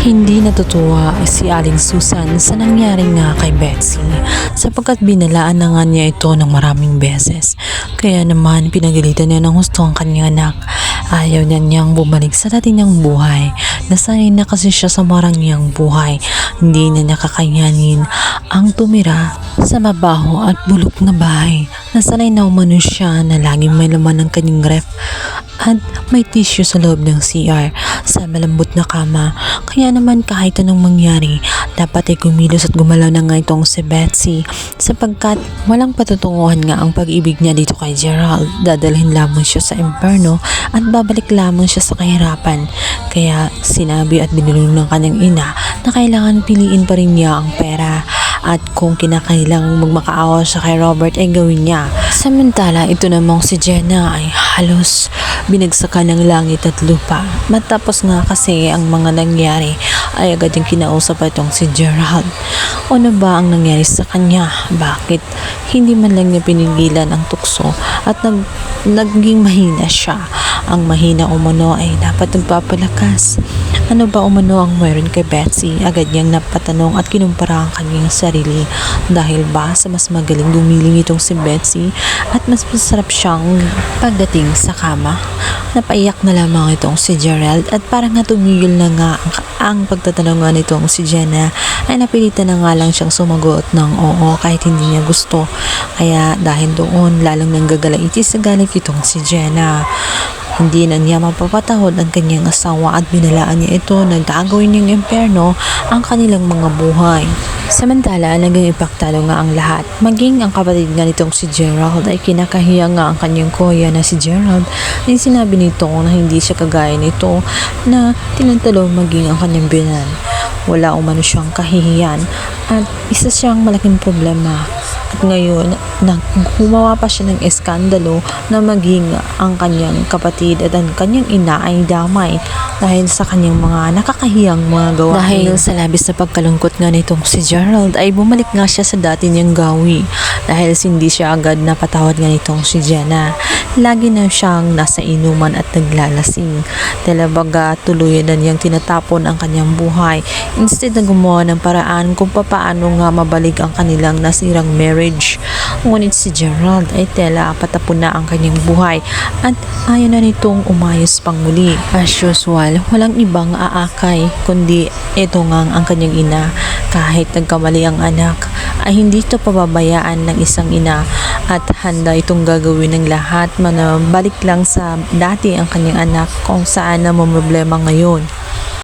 Hindi natutuwa si Aling Susan sa nangyari nga kay Betsy sapagkat binalaan na nga niya ito ng maraming beses. Kaya naman pinagalitan niya ng gusto ang kanyang anak. Ayaw niya niyang bumalik sa dati niyang buhay. Nasanay na kasi siya sa marang niyang buhay. Hindi na niya kakayanin ang tumira sa mabaho at bulok na bahay. Nasanay na umano siya na laging may laman ng kanyang ref at may tissue sa loob ng CR sa malambot na kama. Kaya naman kahit anong mangyari, dapat ay kumilos at gumalaw na nga itong si Betsy sapagkat walang patutunguhan nga ang pag-ibig niya dito kay Gerald. Dadalhin lamang siya sa imperno at babalik lamang siya sa kahirapan. Kaya sinabi at binulong ng kanyang ina na kailangan piliin pa rin niya ang pera at kung kinakailangang magmakaawa siya kay Robert ay gawin niya. Samantala, ito namang si Jenna ay halos binagsakan ng langit at lupa. Matapos nga kasi ang mga nangyari ay agad yung kinausap itong si Gerald. Ano ba ang nangyari sa kanya? Bakit hindi man lang niya pinigilan ang tukso at nag, naging mahina siya? Ang mahina umano ay dapat nagpapalakas. Ano ba umano ang meron kay Betsy? Agad niyang napatanong at kinumpara ang kanyang sarili dahil ba sa mas magaling gumiling itong si Betsy at mas masarap siyang pagdating sa kama. Napaiyak na lamang itong si Gerald at parang nga tumigil na nga ang, ang pagtatanungan nitong si Jenna ay napilitan na nga lang siyang sumagot ng oo kahit hindi niya gusto. Kaya dahil doon lalong nang gagalaitis sa galit itong si Jenna. Hindi na niya mapapatahod ang kanyang asawa at binalaan niya ito na gagawin niyang impyerno ang kanilang mga buhay. Samantala, naging ipaktalo nga ang lahat. Maging ang kapatid nga nitong si Gerald ay kinakahiya nga ang kanyang kuya na si Gerald ay sinabi nito na hindi siya kagaya nito na tinatalo maging ang kanyang binan. Wala umano siyang kahihiyan at isa siyang malaking problema. Ngayon, gumawa pa siya ng eskandalo na maging ang kanyang kapatid at ang kanyang ina ay damay dahil sa kanyang mga nakakahiyang mga gawain. Dahil sa labis na pagkalungkot nga nitong si Gerald ay bumalik nga siya sa dati niyang gawi dahil hindi siya agad napatawad nga nitong si Jenna. Lagi na siyang nasa inuman at naglalasing. Talabaga tuluyan na niyang tinatapon ang kanyang buhay instead na gumawa ng paraan kung papaano nga mabalik ang kanilang nasirang marriage. Ngunit si Gerald ay tela patapon na ang kanyang buhay at ayaw na nitong umayos pang muli. As usual, walang ibang aakay kundi ito nga ang kanyang ina. Kahit nagkamali ang anak, ay hindi ito pababayaan ng isang ina at handa itong gagawin ng lahat na balik lang sa dati ang kanyang anak kung saan na problema ngayon.